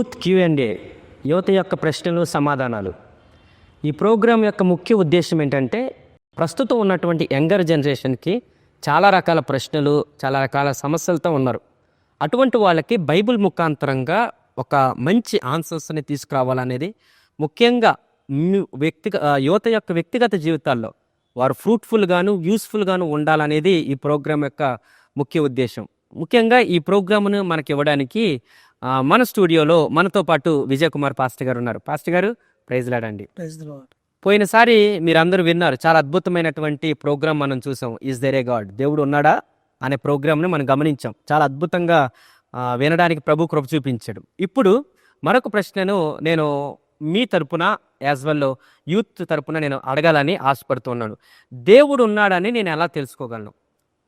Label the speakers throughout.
Speaker 1: Youth క్యూఎండే యువత యొక్క ప్రశ్నలు సమాధానాలు. ఈ ప్రోగ్రాం యొక్క ముఖ్య ఉద్దేశం ఏంటంటే ప్రస్తుతం ఉన్నటువంటి యంగర్ జనరేషన్కి చాలా రకాల ప్రశ్నలు చాలా రకాల సమస్యలతో ఉన్నారు. అటువంటి వాళ్ళకి బైబిల్ ముఖాంతరంగా ఒక మంచి ఆన్సర్స్ని తీసుకురావాలనేది ముఖ్యంగా మ్యు- వ్యక్తిగ యువత యొక్క వ్యక్తిగత జీవితాల్లో వారు ఫ్రూట్ఫుల్గాను యూస్ఫుల్గాను ఉండాలనేది ఈ ప్రోగ్రాం యొక్క ముఖ్య ఉద్దేశం. ముఖ్యంగా ఈ ప్రోగ్రామ్ను మనకి ఇవ్వడానికి మన స్టూడియోలో మనతో పాటు విజయ్ కుమార్ పాస్టర్ గారు ఉన్నారు. పాస్టర్ గారు ప్రైజ్ లాడండి పోయినసారి మీరందరూ విన్నారు చాలా అద్భుతమైనటువంటి ప్రోగ్రామ్ మనం చూసాం. ఈజ్ దేర్ ఏ గాడ్ దేవుడు ఉన్నాడా? అనే ప్రోగ్రామ్ని మనం గమనించాం. చాలా అద్భుతంగా వినడానికి ప్రభు కృప చూపించాడు. ఇప్పుడు మరొక ప్రశ్నను నేను మీ తరపున యాజ్ వెల్ యూత్ తరపున నేను అడగాలని ఆశపడుతున్నాను. దేవుడు ఉన్నాడని నేను ఎలా తెలుసుకోగలను?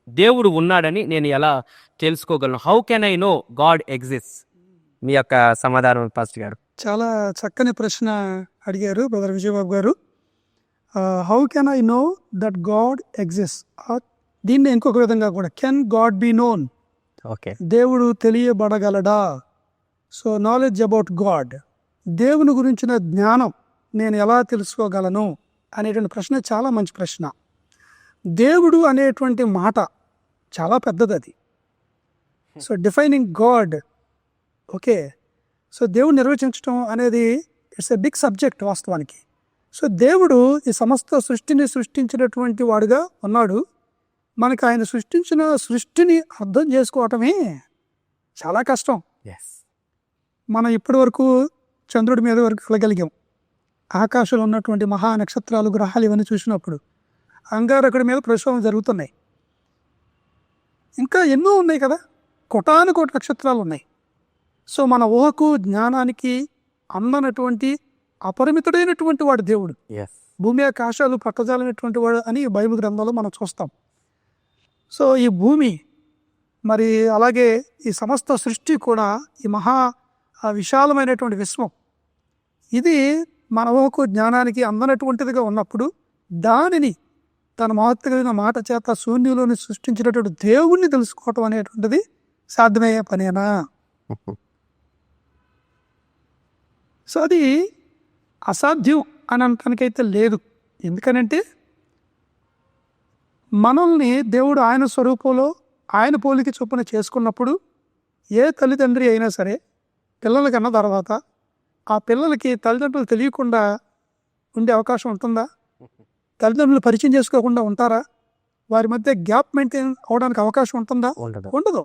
Speaker 1: దేవుడు ఉన్నాడని నేను ఎలా తెలుసుకోగలను? How can I know God exist మీ యొక్క సమాధానం పాస్టర్ గారు.
Speaker 2: చాలా చక్కని ప్రశ్న అడిగారు బ్రదర్ విజయబాబు గారు. How can I know that God exist దీన్ని ఇంకొక విధంగా కూడా can God be known
Speaker 1: okay.
Speaker 2: దేవుడు తెలియబడగలడా? సో నాలెడ్జ్ అబౌట్ గాడ్ దేవుని గురించిన జ్ఞానం నేను ఎలా తెలుసుకోగలను అనేటువంటి ప్రశ్న చాలా మంచి ప్రశ్న. దేవుడు అనేటువంటి మాట చాలా పెద్దది అది so defining God okay so దేవుడు నిర్వచించడం అనేది ఇట్స్ ఎ బిగ్ సబ్జెక్ట్ వాస్తవానికి. సో దేవుడు ఈ సమస్త సృష్టిని సృష్టించినటువంటి వాడుగా ఉన్నాడు. మనకి ఆయన సృష్టించిన సృష్టిని అర్థం చేసుకోవటమే చాలా కష్టం.
Speaker 1: ఎస్
Speaker 2: మనం ఇప్పటి వరకు చంద్రుడి మీద వరకు వెళ్ళగలిగాం ఆకాశంలో ఉన్నటువంటి మహా నక్షత్రాలు గ్రహాలు ఇవన్నీ చూసినప్పుడు అంగారకుడి మీద ప్రసవం జరుగుతున్నాయి. ఇంకా ఎన్నో ఉన్నాయి కదా. కోటాను కోటి నక్షత్రాలు ఉన్నాయి. సో మన ఊహకు జ్ఞానానికి అందనటువంటి అపరిమితుడైనటువంటి వాడు దేవుడు. భూమి ఆకాశాలు పట్టజాలైనటువంటి వాడు అని బైబిల్ గ్రంథంలో మనం చూస్తాం. సో ఈ భూమి మరి అలాగే ఈ సమస్త సృష్టి కూడా ఈ మహా విశాలమైనటువంటి విశ్వం. ఇది మన ఊహకు జ్ఞానానికి అందనటువంటిదిగా ఉన్నప్పుడు దానిని తన మహత్వ కలిగిన మాట చేత శూన్యంలోని సృష్టించినటువంటి దేవుణ్ణి తెలుసుకోవటం అనేటువంటిది సాధ్యమయ్యే పనేనా? సో అది అసాధ్యం అని అనటానికైతే లేదు. ఎందుకనంటే మనల్ని దేవుడు ఆయన స్వరూపంలో ఆయన పోలిక చొప్పున చేసుకున్నప్పుడు ఏ తల్లిదండ్రి అయినా సరే పిల్లలకి అన్న తర్వాత ఆ పిల్లలకి తల్లిదండ్రులు తెలియకుండా ఉండే అవకాశం ఉంటుందా? తల్లిదండ్రులు పరిచయం చేసుకోకుండా ఉంటారా? వారి మధ్య గ్యాప్ మెయింటైన్ అవడానికి అవకాశం ఉంటుందా?
Speaker 1: ఉండదు.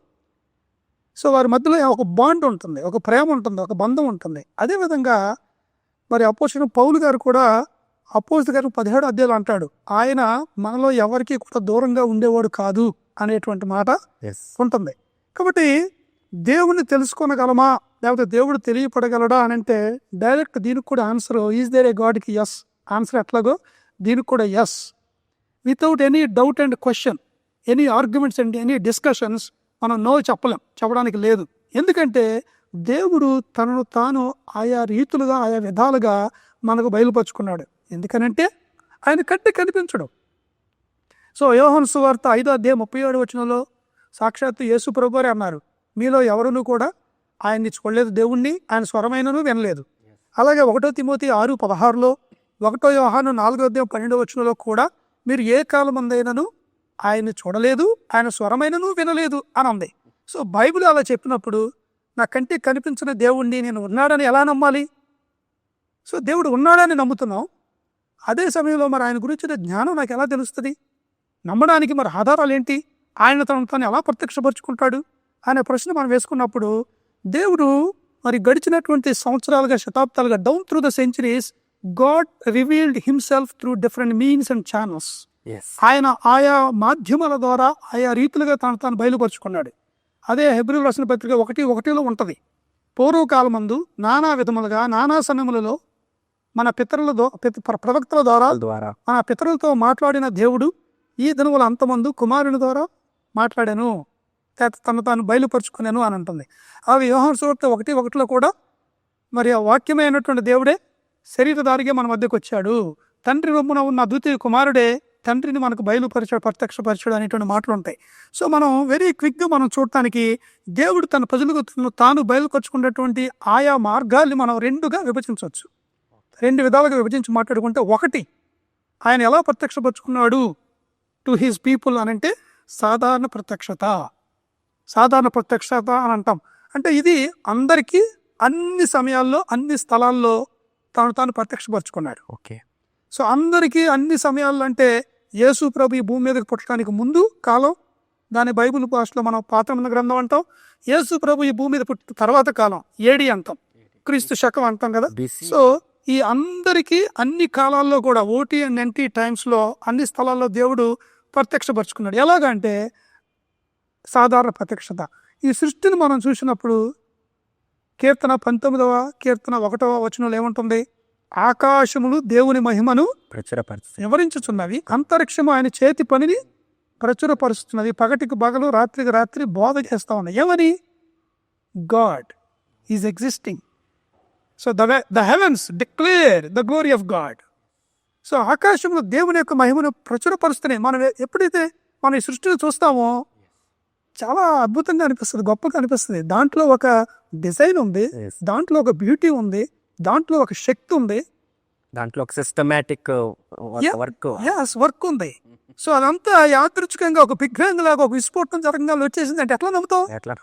Speaker 2: సో వారి మధ్యలో ఒక బాండ్ ఉంటుంది ఒక ప్రేమ ఉంటుంది ఒక బంధం ఉంటుంది. అదేవిధంగా మరి అపోజిట్ పౌలు గారు కూడా అపోజిట్ గారు పదిహేడు అధ్యాయులు అంటాడు ఆయన మనలో ఎవరికి కూడా దూరంగా ఉండేవాడు కాదు అనేటువంటి మాట ఉంటుంది. కాబట్టి దేవుణ్ణి తెలుసుకోనగలమా? లేకపోతే దేవుడు తెలియపడగలడా అని అంటే డైరెక్ట్ దీనికి కూడా ఆన్సర్ ఈజ్ దేర్ ఏ గాడ్కి ఎస్ ఆన్సర్ ఎట్లాగో? దీనికి కూడా yes without any doubt and question any arguments and any discussions మనం నో చెప్పలేం చెప్పడానికి లేదు. ఎందుకంటే దేవుడు తనను తాను ఆయా రీతులుగా ఆయా విధాలుగా మనకు బయలుపరుచుకున్నాడు. ఎందుకనంటే ఆయన కంటే కనిపించడం. సో యోహన్ సువార్త ఐదో అధ్యాయం ముప్పై ఏడు వచనంలో సాక్షాత్తు యేసు ప్రభుగారే అన్నారు. మీలో ఎవరునూ కూడా ఆయన్ని చూడలేదు దేవుణ్ణి ఆయన స్వరమైనను వినలేదు. అలాగే ఒకటో తిమోతి ఆరు పదహారులో ఒకటో యోహాను నాలుగో అధ్యాయం పన్నెండో వచనంలో కూడా మీరు ఏ కాలం అందైనను ఆయన్ని చూడలేదు ఆయన స్వరమైనను వినలేదు అని ఉంది సో బైబిల్ అలా చెప్పినప్పుడు నా కంటే కనిపించిన దేవుణ్ణి నేను ఉన్నాడని ఎలా నమ్మాలి? సో దేవుడు ఉన్నాడని నమ్ముతున్నాం. అదే సమయంలో మరి ఆయన గురించిన జ్ఞానం నాకు ఎలా తెలుస్తుంది? నమ్మడానికి మరి ఆధారాలు ఏంటి? ఆయన తను తను ఎలా ప్రత్యక్షపరుచుకుంటాడు? అనే ప్రశ్న మనం వేసుకున్నప్పుడు దేవుడు మరి గడిచినటువంటి సంవత్సరాలుగా శతాబ్దాలుగా down through the centuries God revealed himself through different means and channels ఆయన ఆయా మాధ్యమాల ద్వారా ఆయా రీతులుగా తను తాను బయలుపరుచుకున్నాడు. అదే హెబ్రిల్ రాసిన పత్రిక ఒకటి ఒకటిలో ఉంటుంది. పూర్వకాలమందు నానా విధములుగా నానా సమయములలో మన పితరుల ప్రవక్తల ద్వారా
Speaker 1: ద్వారా.
Speaker 2: మన పితరులతో మాట్లాడిన దేవుడు ఈ దినముల అంతమందు కుమారుని ద్వారా మాట్లాడాను. తను తాను బయలుపరుచుకున్నాను అని అంటుంది. అవి వ్యవహార సువార్త ఒకటి ఒకటిలో కూడా మరి ఆ వాక్యమైనటువంటి దేవుడే శరీరధారిగా మన మధ్యకు వచ్చాడు తండ్రి రొమ్మున ఉన్న అద్వితీయ కుమారుడే తండ్రిని మనకు బయలుపరిచాడు ప్రత్యక్షపరచడు అనేటువంటి మాటలు ఉంటాయి. సో మనం వెరీ క్విక్గా మనం చూడటానికి దేవుడు తన ప్రజలకు తాను బయలుపరుచుకున్నటువంటి ఆయా మార్గాల్ని మనం రెండుగా విభజించవచ్చు. రెండు విధాలుగా విభజించి మాట్లాడుకుంటే ఒకటి ఆయన ఎలా ప్రత్యక్షపరుచుకున్నాడు? టు హిస్ పీపుల్ అని అంటే సాధారణ ప్రత్యక్షత. సాధారణ ప్రత్యక్షత అని అంటాం. అంటే ఇది అందరికీ అన్ని సమయాల్లో అన్ని స్థలాల్లో తాను తాను ప్రత్యక్షపరుచుకున్నాడు.
Speaker 1: ఓకే.
Speaker 2: సో అందరికీ అన్ని సమయాల్లో అంటే యేసు ప్రభు ఈ భూమి మీదకి పుట్టడానికి ముందు కాలం దాని బైబిల్ భాషలో మనం పాత్రమైన గ్రంథం అంటాం. యేసు ప్రభు ఈ భూమి మీద పుట్టిన తర్వాత కాలం ఏడి అంటాం క్రీస్తు శకం అంటాం కదా. సో ఈ అందరికీ అన్ని కాలాల్లో కూడా ఓటీ అండ్ ఎన్టీ టైమ్స్లో అన్ని స్థలాల్లో దేవుడు ప్రత్యక్షపరుచుకున్నాడు. ఎలాగంటే సాధారణ ప్రత్యక్షత. ఈ సృష్టిని మనం చూసినప్పుడు కీర్తన పంతొమ్మిదవ కీర్తన ఒకటవ వచనంలో ఏముంటుంది? ఆకాశములు దేవుని మహిమను
Speaker 1: ప్రచురపరిచి
Speaker 2: వివరించుచున్నవి. అంతరిక్షము ఆయన చేతి పనిని ప్రచురపరుస్తున్నది. పగటికి పగలు రాత్రికి రాత్రి బోధ చేస్తా ఉన్నాయి. ఏమని God is existing. So the the heavens declare the glory of God. So ఆకాశంలో దేవుని యొక్క మహిమను ప్రచురపరుస్తున్నాయి. మనం ఎప్పుడైతే మనం ఈ సృష్టిని చూస్తామో చాలా అద్భుతంగా అనిపిస్తుంది గొప్పగా అనిపిస్తుంది. దాంట్లో ఒక డిజైన్ ఉంది. దాంట్లో ఒక బ్యూటీ ఉంది. దాంట్లో ఒక శక్తి ఉంది.
Speaker 1: దాంట్లో ఒక సిస్టమేటిక్. వర్క్
Speaker 2: యాస్ వర్క్ ఉంది. సో అదంతా యాదృచ్ఛికంగా ఒక బిగ్ లాగా ఒక విస్ఫోటనం జరగంగా వచ్చేసింది. అంటే ఎట్లా నమ్ముతావు?
Speaker 1: ఎట్లా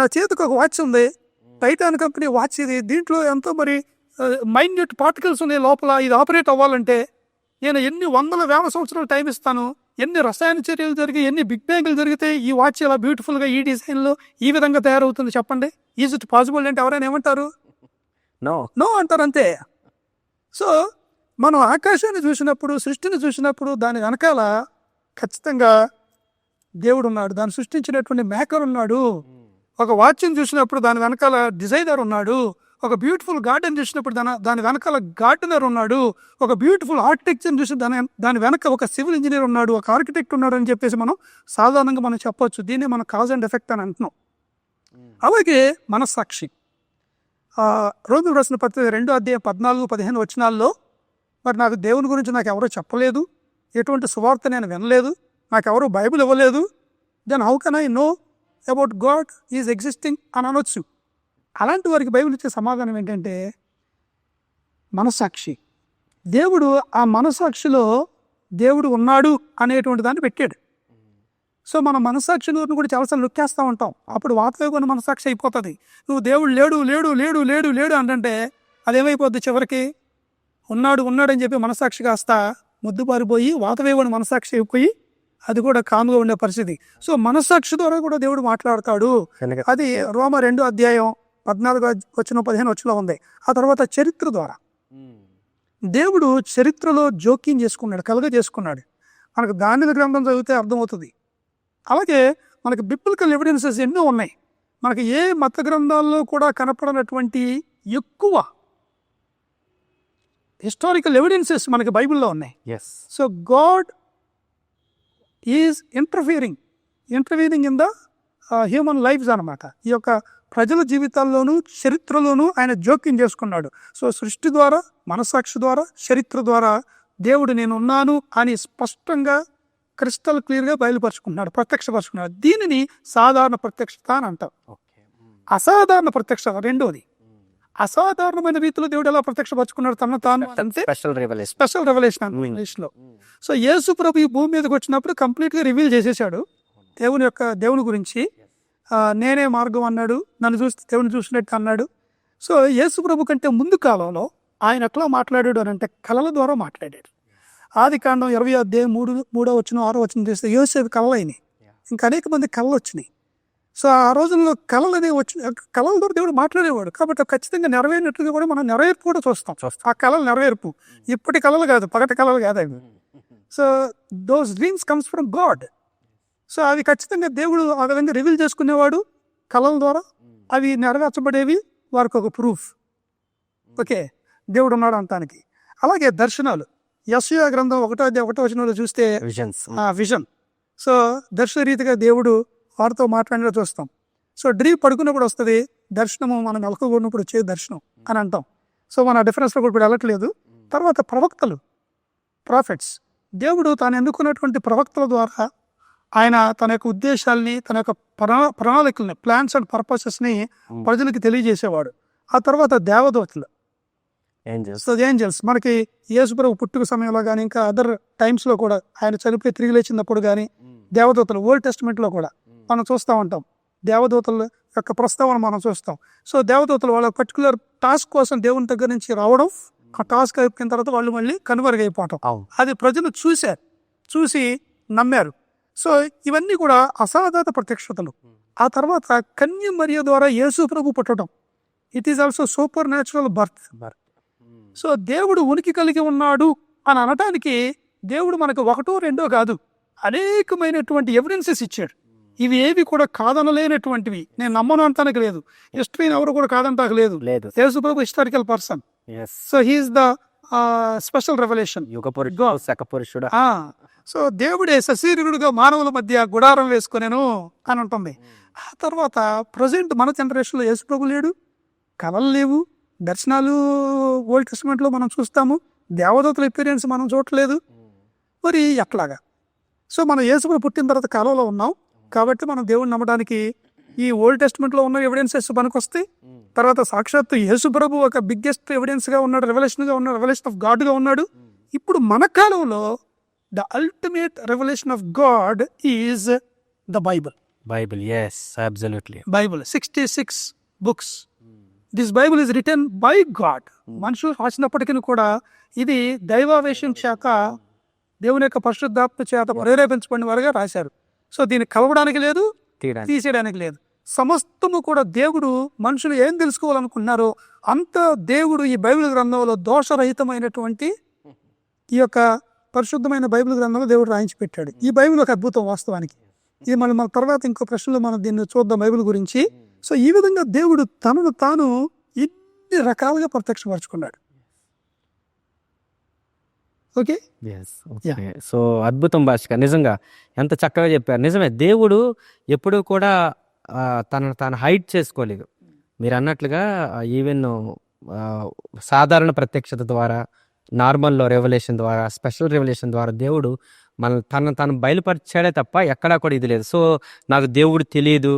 Speaker 2: నా చేతికి ఒక వాచ్ ఉంది. టైటాన్ కంపెనీ వాచ్ ఇది. దీంట్లో ఎంతో మరి మైన్యూట్ పార్టికల్స్ ఉన్నాయి లోపల. ఇది ఆపరేట్ అవ్వాలంటే నేను ఎన్ని వందల వేల సంవత్సరాలు టైం ఇస్తాను? ఎన్ని రసాయన చర్యలు జరిగి ఎన్ని బిగ్ బ్యాంగులు జరిగితే ఈ వాచ్ ఇలా బ్యూటిఫుల్గా ఈ డిజైన్లో ఈ విధంగా తయారవుతుంది చెప్పండి? ఈజ్ ఇట్ పాసిబుల్ అంటే ఎవరైనా ఏమంటారు?
Speaker 1: నో
Speaker 2: నో అంటారు అంతే సో మనం ఆకాశాన్ని చూసినప్పుడు సృష్టిని చూసినప్పుడు దాని వెనకాల ఖచ్చితంగా దేవుడు ఉన్నాడు. దాన్ని సృష్టించినటువంటి మేకర్ ఉన్నాడు. ఒక వాచ్ని చూసినప్పుడు దాని వెనకాల డిజైనర్ ఉన్నాడు. ఒక బ్యూటిఫుల్ గార్డెన్ చూసినప్పుడు దాని దాని వెనకాల గార్డెనర్ ఉన్నాడు. ఒక బ్యూటిఫుల్ ఆర్కిటెక్చర్ చూసి దాని దాని వెనక ఒక సివిల్ ఇంజనీర్ ఉన్నాడు. ఒక ఆర్కిటెక్ట్ ఉన్నాడు అని చెప్పేసి మనం సాధారణంగా మనం చెప్పొచ్చు. దీన్ని మనం కాజ్ అండ్ ఎఫెక్ట్ అని అంటున్నాం. అలాగే మనస్సాక్షి. ఆ, రోజు రాసిన పత్రిక రెండో అధ్యాయం పద్నాలుగు పదిహేను వచనాల్లో మరి నాకు దేవుని గురించి నాకు ఎవరో చెప్పలేదు? ఎటువంటి సువార్త నేను వినలేదు? నాకు ఎవరు బైబిల్ ఇవ్వలేదు? Then how can I know about God is existing అని అనొచ్చు. అలాంటి వారికి బైబిల్ ఇచ్చే సమాధానం ఏంటంటే మనసాక్షి దేవుడు ఆ మనసాక్షిలో దేవుడు ఉన్నాడు అనేటువంటి దాన్ని పెట్టాడు. సో మన మనసాక్షిని కూడా చాలాసార్లు నొక్కేస్తూ ఉంటాం. అప్పుడు వాతవేగొని మనసాక్షి అయిపోతుంది. నువ్వు దేవుడు లేడు లేడు లేడు లేడు లేడు అంటే అదేమైపోద్ది చివరికి? ఉన్నాడు ఉన్నాడు అని చెప్పి మనసాక్షి కాస్త ముద్దుబారిపోయి వాతవేగుని మనసాక్షి అయిపోయి అది కూడా కాముగా ఉండే పరిస్థితి. సో మనసాక్షి ద్వారా కూడా దేవుడు మాట్లాడతాడు. అది రోమ రెండో అధ్యాయం పద్నాలుగు వచ్చిన పదిహేను వచ్చిలో ఉంది. ఆ తర్వాత చరిత్ర ద్వారా. దేవుడు చరిత్రలో జోక్యం చేసుకున్నాడు కలుగ చేసుకున్నాడు మనకు దానిల గ్రంథం చదివితే అర్థమవుతుంది. అలాగే మనకి బిప్లికల్ ఎవిడెన్సెస్ ఎన్నో ఉన్నాయి. మనకి ఏ మత గ్రంథాల్లో కూడా కనపడనటువంటి ఎక్కువ హిస్టారికల్ ఎవిడెన్సెస్ మనకి బైబిల్లో ఉన్నాయి.
Speaker 1: Yes
Speaker 2: so God is interfering interfering in the human lifes అనమాట ఈ యొక్క ప్రజల జీవితాల్లోనూ చరిత్రలోనూ ఆయన జోక్యం చేసుకున్నాడు. సో సృష్టి ద్వారా మనసాక్షి ద్వారా చరిత్ర ద్వారా దేవుడు నేను ఉన్నాను అని స్పష్టంగా క్రిస్టల్ క్లియర్గా బయలుపరుచుకున్నాడు ప్రత్యక్షపరుచుకున్నాడు దీనిని సాధారణ ప్రత్యక్షత అని అంటారు అసాధారణ ప్రత్యక్షత రెండోది. అసాధారణమైన రీతిలో దేవుడు ఎలా ప్రత్యక్షపరుచుకున్నాడు తన తాను అంటే
Speaker 1: స్పెషల్ రెవల్యూషన్
Speaker 2: స్పెషల్ రెవల్యూషన్ ఇంగ్లీష్లో సో యేసు ప్రభు ఈ భూమి మీదకి వచ్చినప్పుడు కంప్లీట్గా రివీల్ చేసేసాడు. దేవుని యొక్క దేవుని గురించి. నేనే మార్గం అన్నాడు నన్ను చూస్తే దేవుని చూసినట్టు అన్నాడు. సో యేసు ప్రభు కంటే ముందు కాలంలో ఆయన ఎట్లా మాట్లాడాడు అని అంటే కళల ద్వారా మాట్లాడాడు. ఆది కాండం ఇరవై అధ్యాయం మూడు మూడో వచ్చిన ఆరో వచ్చిన చేస్తే యోసేపు కళలు అయినాయి ఇంకా అనేక మంది కళలు వచ్చినాయి సో ఆ రోజుల్లో కళలు అనేవి వచ్చి కళల ద్వారా దేవుడు మాట్లాడేవాడు. కాబట్టి ఖచ్చితంగా నెరవేరినట్టుగా కూడా మనం నెరవేర్పు కూడా చూస్తాం.
Speaker 1: చూస్తాం.
Speaker 2: ఆ కళలు నెరవేర్పు. ఇప్పటి కళలు కాదు పగటి కళలు కాదు అవి. So those dreams comes from God so అవి ఖచ్చితంగా దేవుడు ఆ విధంగా రివీల్ చేసుకునేవాడు కళల ద్వారా. అవి నెరవేర్చబడేవి వారికి ఒక ప్రూఫ్ ఓకే దేవుడు ఉన్నాడు అంటానికి అలాగే దర్శనాలు. యశయ గ్రంథం ఒకటో అధ్యాయం ఒకటో వచనంలో చూస్తే
Speaker 1: విజన్స్
Speaker 2: ఆ విజన్ సో దర్శన రీతిగా దేవుడు వారితో మాట్లాడినా చూస్తాం. సో డ్రీమ్ పడుకున్నప్పుడు వస్తుంది దర్శనము మనం మెలకున్నప్పుడు వచ్చే దర్శనం అని అంటాం. సో మన డిఫరెన్స్లో కూడా ఇప్పుడు వెళ్ళట్లేదు. తర్వాత ప్రవక్తలు ప్రాఫిట్స్ దేవుడు తాను ఎన్నుకున్నటువంటి ప్రవక్తల ద్వారా ఆయన తన యొక్క ఉద్దేశాల్ని తన యొక్క ప్రణా ప్రణాళికల్ని ప్లాన్స్ అండ్ పర్పసెస్ని ప్రజలకు తెలియజేసేవాడు. ఆ తర్వాత దేవదూతలు.
Speaker 1: ఏంజల్స్
Speaker 2: సో ఏంజల్స్ మనకి యేసుప్రభు పుట్టుక సమయంలో కానీ ఇంకా అదర్ టైమ్స్లో కూడా ఆయన చనిపోయి తిరిగి లేచినప్పుడు కానీ దేవదూతలు ఓల్డ్ టెస్ట్మెంట్లో కూడా మనం చూస్తూ ఉంటాం. దేవదూతల యొక్క ప్రస్తావన మనం చూస్తాం. సో దేవదూతలు వాళ్ళ పర్టికులర్ టాస్క్ కోసం దేవుని దగ్గర నుంచి రావడం ఆ టాస్క్ అయిపోయిన తర్వాత వాళ్ళు మళ్ళీ కనుమరుగైపోవటం అది ప్రజలు చూశారు. చూసి నమ్మారు. సో ఇవన్నీ కూడా అసాధారణ ప్రత్యక్షతలు. ఆ తర్వాత కన్య మరియ ద్వారా యేసు ప్రభు పుట్టడం. It is also super natural birth so దేవుడు ఉనికి కలిగి ఉన్నాడు అని అనటానికి దేవుడు మనకు ఒకటో రెండో కాదు అనేకమైనటువంటి ఎవిడెన్సెస్ ఇచ్చాడు. ఇవి ఏవి కూడా కాదనలేనటువంటివి. నేను నమ్మను అంటానికి లేదు. హిస్టరీని ఎవరు కూడా కాదంటానికి లేదు. ప్రభు historical person so he is the special revolution
Speaker 1: యుగ పురుషుడు శక పురుషుడు.
Speaker 2: ఆ. సో దేవుడే సశరీరుడుగా మానవుల మధ్య గుడారం వేసుకునేను అని ఉంటుంది. ఆ తర్వాత ప్రజెంట్ మన జనరేషన్లో యేసు ప్రభు లేడు. కళలు లేవు. దర్శనాలు ఓల్డ్ టెస్ట్మెంట్లో మనం చూస్తాము. దేవదూతల ఎక్స్పీరియన్స్ మనం చూడట్లేదు. మరి ఎట్లాగా? సో మనం యేసుప్రభు పుట్టిన తర్వాత కాలంలో ఉన్నాం. కాబట్టి మనం దేవుడిని నమ్మడానికి ఈ ఓల్డ్ టెస్ట్మెంట్లో ఉన్న ఎవిడెన్సెస్ పనికొస్తాయి. తర్వాత సాక్షాత్తు యేసుప్రభు ఒక బిగ్గెస్ట్ ఎవిడెన్స్గా ఉన్నాడు రెవల్యూషన్గా ఉన్నాడు రెవల్యూషన్ ఆఫ్ గాడ్గా ఉన్నాడు. ఇప్పుడు మన కాలంలో the ultimate revolution of God is the Bible
Speaker 1: Bible yes absolutely
Speaker 2: Bible sixty six books this Bible is return by God మనుషులు రాసినప్పటికీ కూడా ఇది దైవావేశం చేత దేవుని యొక్క పరిశుద్ధాత్మ చేత ప్రేరేపించబడిన వారుగా రాశారు. సో దీన్ని కలవడానికి లేదు తీసేయడానికి లేదు. సమస్తము కూడా దేవుడు మనుషులు ఏం తెలుసుకోవాలనుకున్నారో అంత దేవుడు ఈ బైబిల్ గ్రంథంలో దోషరహితమైనటువంటి ఈ యొక్క పరిశుద్ధమైన బైబిల్ గ్రంథంలో దేవుడు రాయించి పెట్టాడు ఈ బైబిల్ ఒక అద్భుతం వాస్తవానికి. ఇది మనం మన తర్వాత ఇంకో ప్రశ్నలో మనం దీన్ని చూద్దాం బైబిల్ గురించి. సో ఈ విధంగా దేవుడు తనను తాను ఇన్ని రకాలుగా ప్రత్యక్షపరచుకున్నాడు. ఓకే?
Speaker 1: సో అద్భుతం భాషగా నిజంగా ఎంత చక్కగా చెప్పారు. నిజమే దేవుడు ఎప్పుడు కూడా తనను తాను హైట్ చేసుకోలేదు. మీరు అన్నట్లుగా ఈవెన్ సాధారణ ప్రత్యక్షత ద్వారా నార్మల్లో రెవల్యూషన్ ద్వారా స్పెషల్ రెవల్యూషన్ ద్వారా దేవుడు మన తను తను బయలుపరిచాడే తప్ప ఎక్కడా కూడా ఇది లేదు. సో నాకు దేవుడు తెలియదు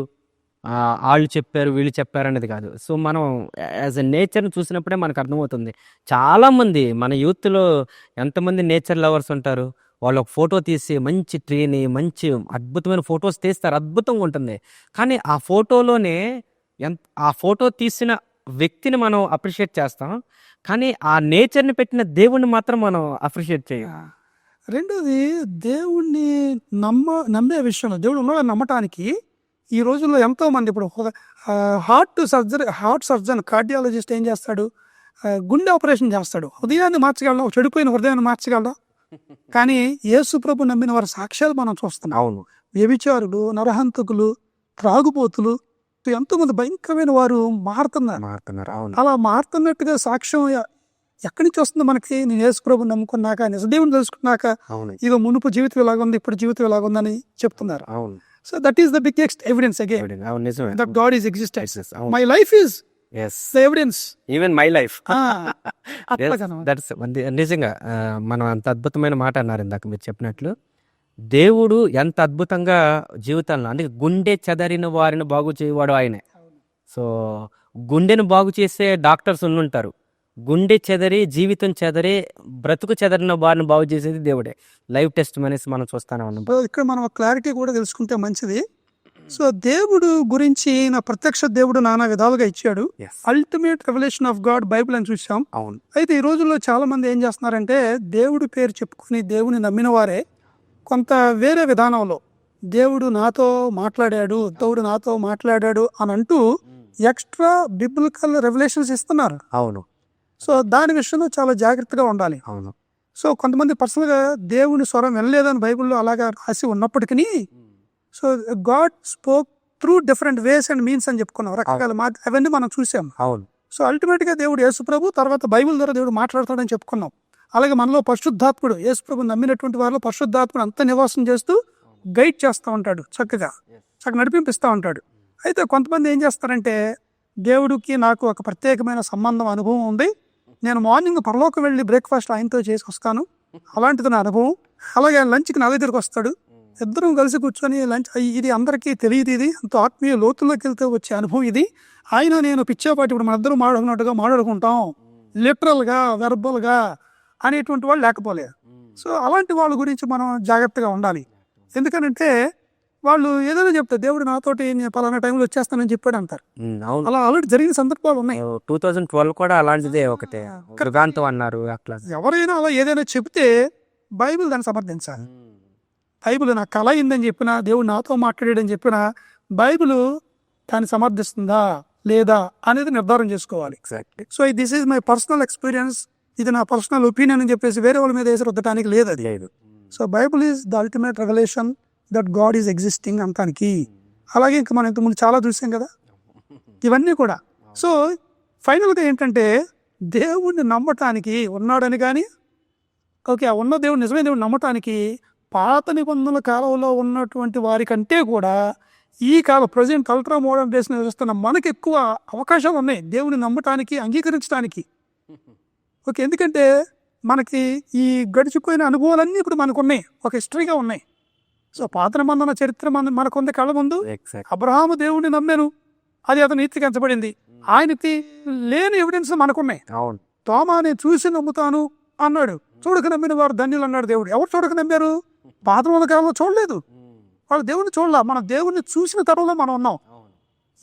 Speaker 1: వాళ్ళు చెప్పారు వీళ్ళు చెప్పారు అనేది కాదు. సో మనం యాజ్ ఎ నేచర్ని చూసినప్పుడే మనకు అర్థమవుతుంది. చాలామంది మన యూత్లో ఎంతమంది నేచర్ లవర్స్ ఉంటారు? వాళ్ళు ఒక ఫోటో తీసి మంచి ట్రీని మంచి అద్భుతమైన ఫొటోస్ తీస్తారు. అద్భుతంగా ఉంటుంది. కానీ ఆ ఫోటోలోనే ఎంత ఆ ఫోటో తీసిన వ్యక్తిని మనం అప్రిషియేట్ చేస్తాం. కానీ ఆ నేచర్ని పెట్టిన దేవుణ్ణి మాత్రం మనం అప్రిషియేట్ చేయం
Speaker 2: రెండోది దేవుణ్ణి నమ్మ నమ్మే విషయంలో దేవుడు ఉన్నాడని నమ్మటానికి ఈ రోజుల్లో ఎంతో మంది ఇప్పుడు heart surgery heart surgeon cardiologist ఏం చేస్తాడు? గుండె ఆపరేషన్ చేస్తాడు. హృదయాన్ని మార్చగలడం? ఒక చెడిపోయిన హృదయాన్ని మార్చగలడం? కానీ యేసు ప్రభు నమ్మిన వారి సాక్ష్యాలు మనం చూస్తున్నాం.
Speaker 1: అవును.
Speaker 2: వ్యభిచారులు నరహంతకులు త్రాగుబోతులు ఎంతోమంది భయంకరమైన వారు మారుతున్నారు.
Speaker 1: మారుతున్నారు. అవును.
Speaker 2: అలా మారుతున్నట్టుగా సాక్ష్యం ఎక్కడి నుంచి వస్తుంది మనకి? నేను యేసు ప్రభు నమ్ముకున్నాక నిజదేవుని తెలుసుకున్నాక
Speaker 1: అవును.
Speaker 2: ఇక మునుపు జీవితం ఇలాగ ఉంది ఇప్పుడు జీవితం ఇలాగ ఉందని చెప్తున్నారు.
Speaker 1: అవును.
Speaker 2: So that is the biggest evidence again.
Speaker 1: అవును నిజమే.
Speaker 2: That God is existence my life is
Speaker 1: yes
Speaker 2: the evidence
Speaker 1: even my life that's నిజంగా మనం అంత అద్భుతమైన మాట అన్నారు ఇందాక మీరు చెప్పినట్లు. దేవుడు ఎంత అద్భుతంగా జీవితాలను అంటే గుండె చెదరిన వారిని బాగు చేయవాడు ఆయనే. సో గుండెను బాగు చేసే డాక్టర్స్ ఉండుంటారు. గుండె చెదరి జీవితం చెదరి బ్రతుకు చెదరిన వారిని బాగు చేసేది దేవుడే. లైవ్ టెస్ట్ అనేసి మనం చూస్తానే ఉన్నాం.
Speaker 2: ఇక్కడ మనం క్లారిటీ కూడా తెలుసుకుంటే మంచిది. సో దేవుడు గురించి నా ప్రత్యక్ష దేవుడు నానా విధాలుగా ఇచ్చాడు. Ultimate revolution of God Bible అని చూసాం
Speaker 1: అవును.
Speaker 2: అయితే ఈ రోజుల్లో చాలా మంది ఏం చేస్తున్నారంటే దేవుడి పేరు చెప్పుకుని దేవుని నమ్మిన వారే కొంత వేరే విధానంలో దేవుడు నాతో మాట్లాడాడు దేవుడు నాతో మాట్లాడాడు అని అంటూ ఎక్స్ట్రా బిబ్లికల్ రెవల్యూషన్స్ ఇస్తున్నారు.
Speaker 1: అవును.
Speaker 2: సో దాని విషయంలో చాలా జాగ్రత్తగా ఉండాలి.
Speaker 1: అవును.
Speaker 2: సో కొంతమంది పర్సనల్గా దేవుని స్వరం వినలేదని బైబిల్లో అలాగా రాసి ఉన్నప్పటికీ so God spoke through different ways and means అని చెప్పుకున్నాం. రకరకాల మా అవన్నీ మనం చూసాం.
Speaker 1: అవును.
Speaker 2: సో అల్టిమేట్గా దేవుడు యేసుప్రభు తర్వాత బైబిల్ ద్వారా దేవుడు మాట్లాడతాడని చెప్పుకున్నాం. అలాగే మనలో పరిశుద్ధాత్ముడు యేసుప్రభు నమ్మినటువంటి వారిలో పరిశుద్ధాత్ముడు అంత నివాసం చేస్తూ గైడ్ చేస్తూ ఉంటాడు చక్కగా. చక్కగా నడిపింపిస్తూ ఉంటాడు. అయితే కొంతమంది ఏం చేస్తారంటే దేవుడికి నాకు ఒక ప్రత్యేకమైన సంబంధం అనుభవం ఉంది. నేను మార్నింగ్ పరలోకి వెళ్ళి బ్రేక్ఫాస్ట్ ఆయనతో చేసి వస్తాను. అలాంటిది నా అనుభవం. అలాగే లంచ్కి నా దగ్గరికి వస్తాడు. ఇద్దరం కలిసి కూర్చొని లంచ్ ఇది అందరికీ తెలియదు ఇది. అంత ఆత్మీయ లోతుల్లోకి వెళ్తే వచ్చే అనుభవం ఇది. ఆయన నేను పిచ్చాపాటి ఇప్పుడు మన ఇద్దరం మాట్లాడుకున్నట్టుగా మాట్లాడుకుంటాం. లిటరల్గా వెర్బల్గా అనేటువంటి వాళ్ళు లేకపోలేదు సో అలాంటి వాళ్ళ గురించి మనం జాగ్రత్తగా ఉండాలి. ఎందుకనంటే వాళ్ళు ఏదైనా చెప్తారు దేవుడు నాతోటి నేను పలానా టైంలో వచ్చేస్తానని చెప్పాడు అంటారు.
Speaker 3: అవును.
Speaker 2: అలా ఆల్రెడీ జరిగిన సందర్భాలు ఉన్నాయి.
Speaker 3: టూ థౌజండ్ ట్వెల్వ్ కూడా అలాంటిదే ఒకటే. యుగాంతం అన్నారు అట్లా.
Speaker 2: ఎవరైనా అలా ఏదైనా చెప్తే బైబిల్ దాన్ని సమర్థించాలి. బైబిల్ నా కళ అయిందని చెప్పినా దేవుడు నాతో మాట్లాడాడని చెప్పినా బైబిల్ దాన్ని సమర్థిస్తుందా లేదా అనేది నిర్ధారణ చేసుకోవాలి.
Speaker 3: Exactly
Speaker 2: so this is my personal experience ఇది నా పర్సనల్ ఒపీనియన్ అని చెప్పేసి వేరే వాళ్ళ మీద వేసి రుద్దటానికి లేదు అది.
Speaker 3: లేదు.
Speaker 2: So Bible is the ultimate revolution that God is existing అంతానికి. అలాగే ఇంకా మనం ఇంతకుముందు చాలా చూసాం కదా. ఇవన్నీ కూడా. సో ఫైనల్గా ఏంటంటే దేవుణ్ణి నమ్మటానికి ఉన్నాడని కానీ ఓకే ఆ ఉన్న దేవుడు నిజమైన దేవుడు నమ్మటానికి పాత నిబంధనల కాలంలో ఉన్నటువంటి వారికంటే కూడా ఈ కాలం ప్రజెంట్ అల్ట్రా మోడర్న్ డేస్ చూస్తున్న మనకు ఎక్కువ అవకాశాలు ఉన్నాయి. దేవుని నమ్మటానికి అంగీకరించడానికి ఓకే ఎందుకంటే మనకి ఈ గడిచిపోయిన అనుభవాలన్నీ ఇప్పుడు మనకు ఉన్నాయి ఒక హిస్టరీగా ఉన్నాయి. సో పాత నిబంధన చరిత్ర మన మనకుంది కళ్ళ ముందు అబ్రహాము దేవుడిని నమ్మాను. అది అతను నీతికించబడింది ఆయనకి లేని ఎవిడెన్స్ మనకున్నాయి.
Speaker 3: అవును.
Speaker 2: తోమా నేను చూసి నమ్ముతాను అన్నాడు. చూడక నమ్మిన వారు ధన్యులు అన్నాడు దేవుడు. ఎవరు చూడక నమ్మారు? పాత నిబంధన కాలంలో చూడలేదు. వాళ్ళు దేవుడిని చూడలే. మన దేవుడిని చూసిన తరంలో మనం ఉన్నాం.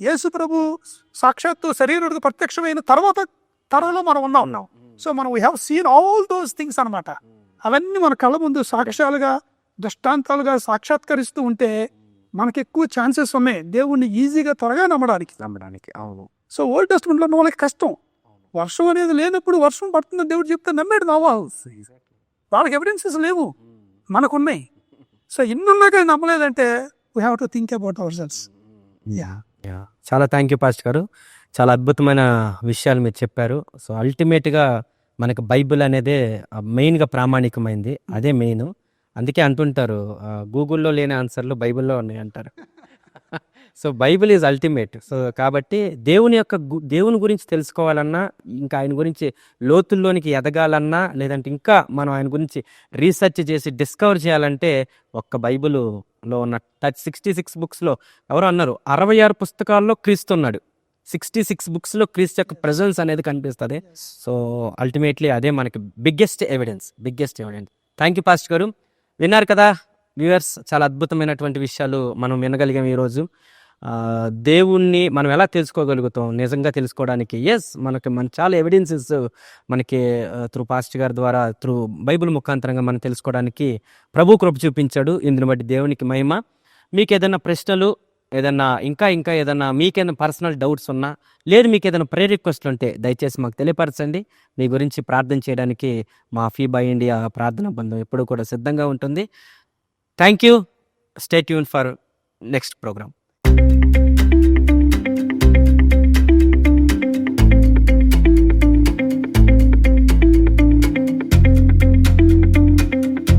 Speaker 2: యేసు ప్రభు సాక్షాత్తు శరీరుడికి ప్రత్యక్షమైన తర్వాత తరంలో మనం ఉన్నాం ఉన్నాం. సో మనం we have seen all those things అన్నమాట. అవన్నీ మన కళ్ళ ముందు సాక్ష్యాలుగా దృష్టాంతాలుగా సాక్షాత్కరిస్తూ ఉంటే మనకి ఎక్కువ ఛాన్సెస్ ఉన్నాయి దేవుణ్ణి ఈజీగా త్వరగా నమ్మడానికి.
Speaker 3: నమ్మడానికి అవును.
Speaker 2: సో ఓల్డ్ టెస్ట్మెంట్లో ఉన్న వాళ్ళకి కష్టం. వర్షం అనేది లేనప్పుడు వర్షం పడుతుందని దేవుడు చెప్తే నమ్మాడు నవ్వా వాళ్ళకి ఎవిడెన్సెస్ లేవు. మనకున్నాయి. సో ఇన్ని ఉన్నా కానీ నమ్మలేదంటే we have to think about our selves yeah
Speaker 1: yeah చాలా థ్యాంక్ యూ పాస్ట్ గారు. చాలా అద్భుతమైన విషయాలు మీరు చెప్పారు. సో అల్టిమేట్గా మనకు బైబిల్ అనేదే మెయిన్గా ప్రామాణికమైంది. అదే మెయిన్ అందుకే అంటుంటారు గూగుల్లో లేని ఆన్సర్లు బైబిల్లో ఉన్నాయి అంటారు so Bible is ultimate. So కాబట్టి దేవుని యొక్క దేవుని గురించి తెలుసుకోవాలన్నా ఇంకా ఆయన గురించి లోతుల్లోనికి ఎదగాలన్నా లేదంటే ఇంకా మనం ఆయన గురించి రీసెర్చ్ చేసి డిస్కవర్ చేయాలంటే ఒక్క బైబిల్లో ఉన్న టచ్ సిక్స్టీ సిక్స్ బుక్స్లో ఎవరో అన్నారు అరవై ఆరు పుస్తకాల్లో క్రీస్తు ఉన్నాడు. సిక్స్టీ సిక్స్ బుక్స్లో క్రీస్తు యొక్క ప్రజెన్స్ అనేది కనిపిస్తుంది. సో అల్టిమేట్లీ అదే మనకి biggest evidence biggest evidence. Thank you pastor గారు. విన్నారు కదా వ్యూవర్స్ చాలా అద్భుతమైనటువంటి విషయాలు మనం వినగలిగాం ఈరోజు. దేవుణ్ణి మనం ఎలా తెలుసుకోగలుగుతాం? నిజంగా తెలుసుకోవడానికి ఎస్ మనకి మన చాలా ఎవిడెన్సెస్ మనకి త్రూ పాస్ట్ గారి ద్వారా త్రూ బైబిల్ ముఖాంతరంగా మనం తెలుసుకోవడానికి ప్రభు కృప చూపించాడు. ఇందుని బట్టి దేవునికి మహిమ. మీకు ఏదైనా ప్రశ్నలు ఏదన్నా ఇంకా ఇంకా ఏదన్నా మీకేదైనా పర్సనల్ డౌట్స్ ఉన్నా లేదు మీకు ఏదైనా ప్రే రిక్వెస్ట్లు ఉంటే దయచేసి మాకు తెలియపరచండి. మీ గురించి ప్రార్థన చేయడానికి మా ఫీబా ఇండియా ప్రార్థన బంధం ఎప్పుడూ కూడా సిద్ధంగా ఉంటుంది. Thank you stay tune for next program